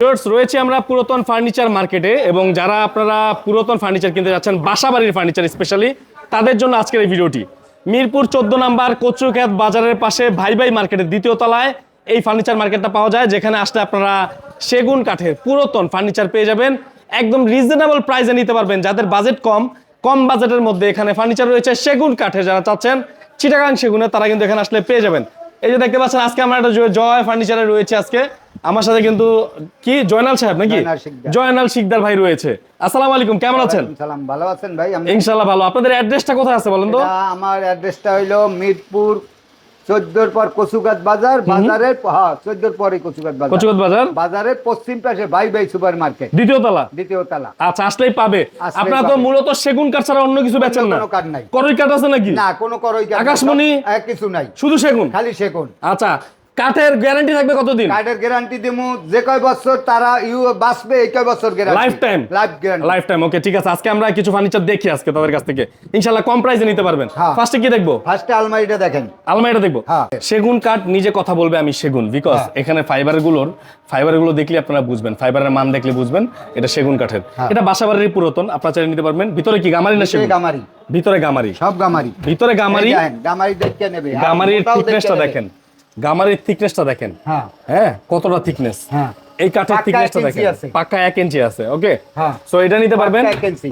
রয়েছে আমরা পুরাতন ফার্নিচার মার্কেটে এবং যারা আপনারা পুরাতন ফার্নিচার কিনতে যাচ্ছেন, বাসাবাড়ির ফার্নিচার স্পেশালি তাদের জন্য আজকের এই ভিডিওটি। মিরপুর চোদ্দ নাম্বার কচুখ্যাত বাজারের পাশে ভাই ভাই মার্কেটের দ্বিতীয় তলায় এই ফার্নিচার মার্কেটটা পাওয়া যায়, যেখানে আসলে আপনারা সেগুন কাঠের পুরাতন ফার্নিচার পেয়ে যাবেন। একদম রিজনেবল প্রাইসে নিতে পারবেন, যাদের বাজেট কম কম বাজেটের মধ্যে এখানে ফার্নিচার রয়েছে সেগুন কাঠের যারা চাচ্ছেন, চিটাগাং সেগুনে তারা কিন্তু এখানে আসলে পেয়ে যাবেন। এই যে দেখতে পাচ্ছেন আজকে আমার একটা জয়- ফার্নিচারে রয়েছে আজকে। আমার সাথে কিন্তু কি? জয়নাল সাহেব নাকি? জয়নাল শিকদার। ভাই রয়েছে। আসসালামু আলাইকুম কেমন আছেন? সালাম ভালো আছেন ভাই? ইনশাআল্লাহ ভালো। আপনাদের অ্যাড্রেসটা কোথায় আছে বলেন তো? আমার অ্যাড্রেসটা হইল মিরপুর চোদ্দোর পর কচুঘাট বাজার বাজারের হ্যাঁ চোদ্দোর পরে কচুঘাট বাজার। কচুঘাট বাজার? বাজারের পশ্চিম পাশে ভাই ভাই সুপার মার্কেট দ্বিতীয় তলা? দ্বিতীয় তলা। আচ্ছা আসলেই পাবে। আপনার তো মূলত সেগুন কাঠ ছাড়া অন্য কিছু বেচেন না? কোনো কাঠ নাই। করই কাঠ আছে নাকি? না কোনো করই কাঠ। আকাশমণি? কিছু নাই। শুধু সেগুন? খালি সেগুন। আচ্ছা কাঠের গ্যারান্টি থাকবে কতদিন? কাঠের গ্যারান্টি দিমু যে কয় বছর তারা ইউ বাঁচবে এই কয় বছর guarantee life time life guarantee life time okay ঠিক আছে। আজকে আমরা কিছু ফার্নিচার দেখি আজকে তাদের কাছ থেকে। ইনশাল্লাহ কম প্রাইসে নিতে পারবেন। হ্যাঁ। ফার্স্টে কি দেখব? ফার্স্টে আলমারিটা দেখেন। আলমারিটা দেখব? হ্যাঁ। সেগুন কাঠ নিজে কথা বলবে আমি সেগুন বিকজ হ্যাঁ। এখানে ফাইবারগুলোর ফাইবারগুলো দেখলে আপনারা বুঝবেন। ফাইবারের মান দেখলে বুঝবেন এটা সেগুন কাঠের। হ্যাঁ। এটা বাসাবাড়ির পুরাতন আপনারা চাইলে নিতে পারবেন। ভিতরে কি গামারি না সেগুন? গামারি। ভিতরে গামারি। সব গামারি। ভিতরে গামারি গামারি দেখে নেবে। গামারির নেবে। দেখেন। গামারির থিকনেসটা দেখেন। হ্যাঁ। হ্যাঁ কতটা থিকনেস হ্যাঁ। এই কাঠের থিকনেসটা দেখেন। পাক্কা এক ইঞ্চি আছে ওকে হ্যাঁ। সো এটা নিতে পারবেন।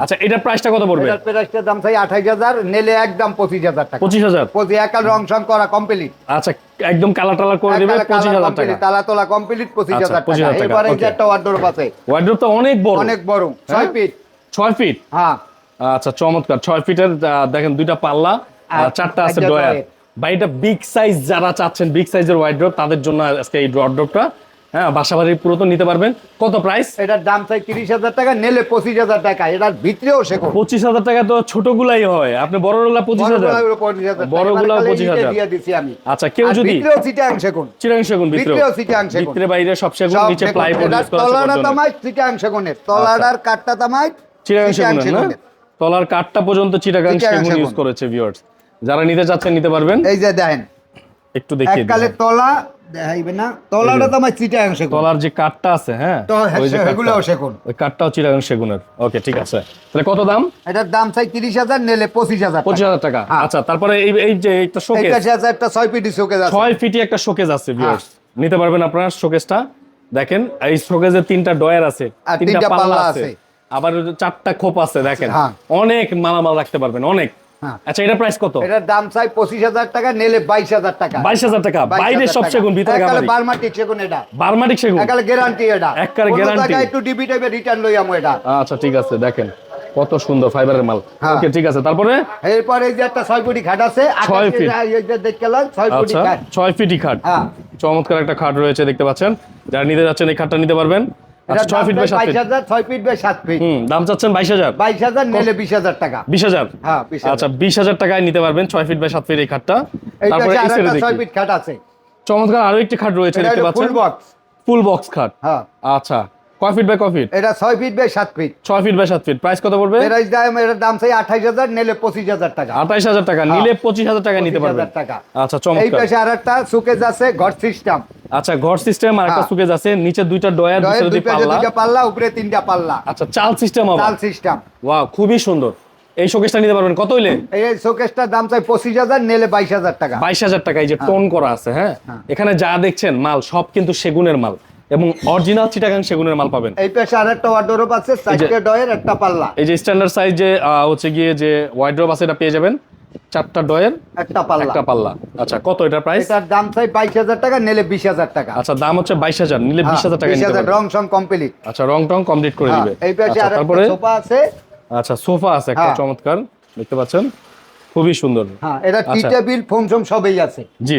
আচ্ছা এটার প্রাইসটা কত পড়বে? এটার প্রাইসটার দাম চাই আঠাইশ হাজার নেলে একদম পঁচিশ হাজার টাকা। পঁচিশ হাজার? পঁচিশ একাল রং সং করা কমপ্লিট আচ্ছা একদম কালার টালার করে দেবে পঁচিশ হাজার টাকা। তালা তোলা কমপ্লিট পঁচিশ আচ্ছা, হাজার 25,000 টাকা। এবারে যে. একটা ওয়ার্ডরোব আছে। ওয়ার্ড্রোব তো অনেক বড়। অনেক বড়। ছয় ফিট ছয় ফিট হ্যাঁ। আচ্ছা চমৎকার। ছয় ফিটের দেখেন দুইটা পাল্লা চারটা আছে ডয়ার। বা এটা বিগ সাইজ যারা চাচ্ছেন বিগ সাইজের ওয়াইড্রোপ তাদের জন্য আজকে এই ওয়ার্ড্রোপটা হ্যাঁ বাসাবাড়ির পুরাতন নিতে পারবেন। কত প্রাইস এটার দাম চাই তিরিশ হাজার টাকা নেলে পঁচিশ হাজার টাকা এটার ভিতরেও শেখো পঁচিশ হাজার টাকা তো ছোটগুলাই হয় আপনি বড়গুলা পঁচিশ হাজার। বড়গুলো পঁচিশ হাজার টাকা। বড়গুলো এবার খালি 25,000 ইটে দিয়ে দিছি আমি। আচ্ছা কেউ যদি ভিতরেও চিটাং শেখুন চিরাং সেগুন ভিতরে ভিতরেও। চিটাং সেগুন। ভিতরে বাইরে সব সেগুন নিচে করা তলাটা তামাই চিটাং সেগুনের তলাটার কাঠটা তামাই চিটাং সেগুন না? তলার কাঠটা পর্যন্ত চিটাগাং সেগুন ইউজ করেছে ভিউয়ার্স যারা নিতে চাচ্ছেন নিতে পারবেন। এই যে দেখেন একটু দেখিয়ে এককালে তলা দেখাইবে না তলাটা তামাই চিটাং সেগুন। তলার যে কাঠটা আছে হ্যাঁ তো ওই যে এগুলোও সেগুন। ওই কাঠটাও চিটাগাং সেগুনের। ওকে ঠিক আছে। তাহলে কত দাম? এটার দাম চাই তিরিশ হাজার নেলে পঁচিশ হাজার পঁচিশ হাজার টাকা। হ্যাঁ। আচ্ছা তারপরে এই এই যে একটা শোকেস আছে একটা ছয় পিটি শোকেজ আছে। ছয় ফিটি একটা শোকেজ আছে ভিউয়ার্স নিতে পারবেন আপনারা শোকেসটা দেখেন এই শোকেজের তিনটা ডয়ার আছে তিনটা পাল্লা আছে। আবার চারটা খোপ আছে দেখেন। হ্যাঁ। অনেক মালামাল রাখতে পারবেন অনেক। হ্যাঁ। আচ্ছা এটা প্রাইস কত? এটার দাম চাই পঁচিশ হাজার টাকা নেলে বাইশ হাজার টাকা। বাইশ হাজার টাকা বাইরে সব সেগুন ভিতরে একালে বার্মাটিক সেগুন এটা। বার্মাটিক সেগুন? একালে গ্যারান্টি এটা। guarantee। একটু ডিবি টাইপের রিটার্ন লই আমো এটা। আচ্ছা ঠিক আছে দেখেন। কত সুন্দর ফাইবারের মাল। হ্যাঁ। ওকে ঠিক আছে তারপরে? এরপরে এই যে একটা ছয় ফুটি খাট আছে ছয় আকাশে ফিট। এই যে দেখতে ছয় ফুটি আচ্ছা খাট। ফিটি খাট। হ্যাঁ। চমৎকার একটা খাট রয়েছে দেখতে পাচ্ছেন। যারা নিতে যাচ্ছেন এই খাটটা নিতে পারবেন। ছয় ফিট বাই সাত ফিট ছয় ফিট বাই সাত ফিট দাম চাচ্ছেন বাইশ হাজার। বাইশ হাজার নেলে বিশ হাজার টাকা। বিশ হাজার? হ্যাঁ আচ্ছা বিশ হাজার টাকায় নিতে পারবেন ছয় ফিট বাই সাত ফিট এই খাটটা। তারপরে পাশে এই side এ আরেকটা ছয় ফিট খাট আছে। চমৎকার আরও একটি খাট রয়েছে দেখতে পাচ্ছেন? ফুল বক্স ফুল বক্স খাট। হ্যাঁ। আচ্ছা কয় ফিট বাই কয় ফিট এটা ছয় ফিট বাই সাত ফিট ছয় ফিট বাই সাত ফিট প্রাইস কত পড়বে? দাম এটার দাম চাই আঠাইশ হাজার নেলে পঁচিশ হাজার টাকা। আঠাইশ হাজার টাকা নিলে পঁচিশ হাজার টাকা নিতে 25,000 পারবেন টাকা। আচ্ছা এই চমৎকার পাশে আর একটা সুকেজ আছে ঘর সিস্টেম আচ্ছা ঘর সিস্টেম আর একটা হ্যাঁ। সুকেজ আছে নিচে দুইটা ডয়ার দুই দুই পাল্লা। দুইটা পাল্লা উপরে তিনটা পাল্লা। আচ্ছা চাল সিস্টেম আবার। চাল সিস্টেম ওয়াও খুবই সুন্দর। এই শোকেসটা নিতে পারবেন। কত হইলে? এই শোকেসটার দাম চাই পঁচিশ হাজার নেলে বাইশ হাজার টাকা। বাইশ হাজার টাকা এই যে টোন করা আছে হ্যাঁ? এখানে যা দেখছেন মাল সব কিন্তু সেগুনের মাল। এবং অরিজিনাল চিটাগাং সেগুনের মাল পাবেন। এই পাশে আর একটা ওয়ার্ডরোব আছে চারটে ডয়ের একটা পাল্লা। এই যে স্ট্যান্ডার্ড সাইজ যে হচ্ছে গিয়ে যে ওয়াইড্রোব আছে এটা পেয়ে যাবেন। চারটা ডয়ের একটা পাল্লা। একটা পাল্লা। আচ্ছা কত এটা প্রাইস এটার দাম চাই বাইশ হাজার টাকা নেলে বিশ হাজার টাকা। আচ্ছা দাম হচ্ছে বাইশ হাজার নিলে বিশ হাজার টাকা নিতে হাজার পারবেন রং সং কমপ্লিট আচ্ছা রং টং কমপ্লিট করে দিবে। এই পাশে আচ্ছা, আর একটা সোফা আছে। আচ্ছা সোফা আছে একটা হ্যাঁ। চমৎকার দেখতে পাচ্ছেন? খুবই সুন্দর। হ্যাঁ এটা টি আচ্ছা। টেবিল ফোম সবই আছে। জি।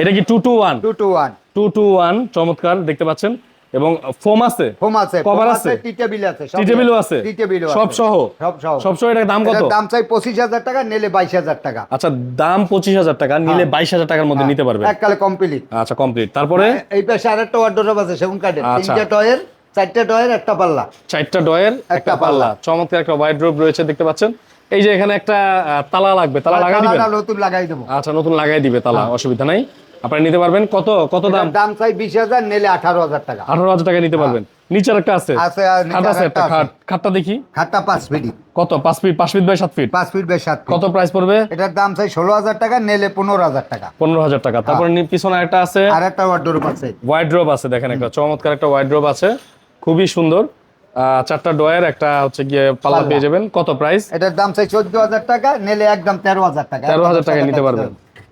এটা কি two two one two two one two two one চমৎকার দেখতে পাচ্ছেন? এবং ফোম আছে? ফোম আছে foam আছে? টি টেবিল আছে টি টেবিলও আছে? টি টেবিলও সব সহ? সব সহ। সব সহ এটার দাম কত? দাম চাই পঁচিশ হাজার টাকা নেলে বাইশ হাজার টাকা। আচ্ছা দাম পঁচিশ হাজার টাকা নিলে হ্যাঁ। বাইশ হাজার টাকার মধ্যে নিতে পারবেন এককালে কমপ্লিট আচ্ছা কমপ্লিট তারপরে? এই পাশে আরেকটা ওয়ার্ডরোব আছে সেগুন কাঠের। আচ্ছা। তিনটা টয়ের চারটে টয়ের একটা পাল্লা। চারটা ডয়ের একটা পাল্লা। চমৎকার একটা ওয়াইড ড্রপ রয়েছে দেখতে পাচ্ছেন? এই যে এখানে একটা তালা লাগবে তালা লাগাই দিবেন? তালাটা নতুন লাগাই দেবো। আচ্ছা নতুন লাগাই দিবে তালা অসুবিধা নাই। আপনারা নিতে পারবেন। কত কত দাম? দাম চাই বিশ হাজার নিলে আঠারো হাজার টাকা। আঠারো হাজার টাকা নিতে পারবেন। নিচের একটা আছে। খাট আছে একটা খাট। খাটটা দেখি। খাটটা পাঁচ ফিট। কত? পাঁচ ফিট পাঁচ ফিট বাই সাত ফিট? পাঁচ ফিট বাই সাত ফিট। কত প্রাইস পড়বে? এটার দাম চাই ষোলো হাজার টাকা নিলে পনেরো হাজার টাকা। পনেরো হাজার টাকা। তারপরে নি- পিছনে একটা আছে। আর একটা ওয়ার্ডরোব আছে। ওয়াইড ড্রপ আছে দেখেন একটা। চমৎকার একটা ওয়াইড ড্রপ আছে। খুবই সুন্দর। চারটা ডয়ার একটা হচ্ছে গিয়ে পাল্লা। পেয়ে যাবেন। কত প্রাইস এটার দাম চাই চোদ্দ হাজার টাকা নিলে একদম তেরো হাজার টাকা। তেরো হাজার টাকায় নিতে পারবেন।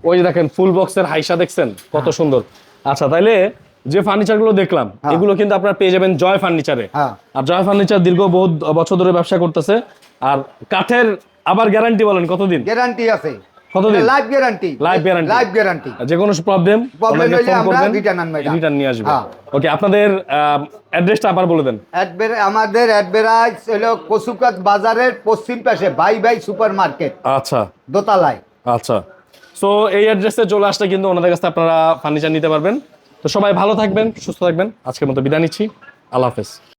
ওই যে দেখেন ফুল বক্সের হাইসা দেখছেন? কত সুন্দর। আচ্ছা তাইলে যে ফার্নিচারগুলো দেখলাম এগুলো কিন্তু আপনারা পেয়ে যাবেন জয় ফার্নিচারে হ্যাঁ। আর জয় ফার্নিচার দীর্ঘ বহু বছর ধরে ব্যবসা করতেছে। আর কাঠের আবার গ্যারান্টি বলেন কতদিন? গ্যারান্টি আছে। কতদিন? Life guarantee? লাইফ গ্যারান্টি যে কোনো প্রবলেম Problem হলে আমরা return আনব রিটার্ন নিয়ে আসবে হ্যাঁ। ওকে আপনাদের অ্যাড্রেসটা আবার বলে দেন। আমাদের অ্যাডভেরাইজ হলো কসুকাত বাজারের পশ্চিম পাশে বাই বাই সুপার মার্কেট আচ্ছা। দোতলায়। আচ্ছা। সো এই অ্যাড্রেসে চলে আসলে কিন্তু ওনাদের কাছে আপনারা ফার্নিচার নিতে পারবেন। তো সবাই ভালো থাকবেন সুস্থ থাকবেন। আজকের মতো বিদায় নিচ্ছি। আল্লাহ হাফেজ।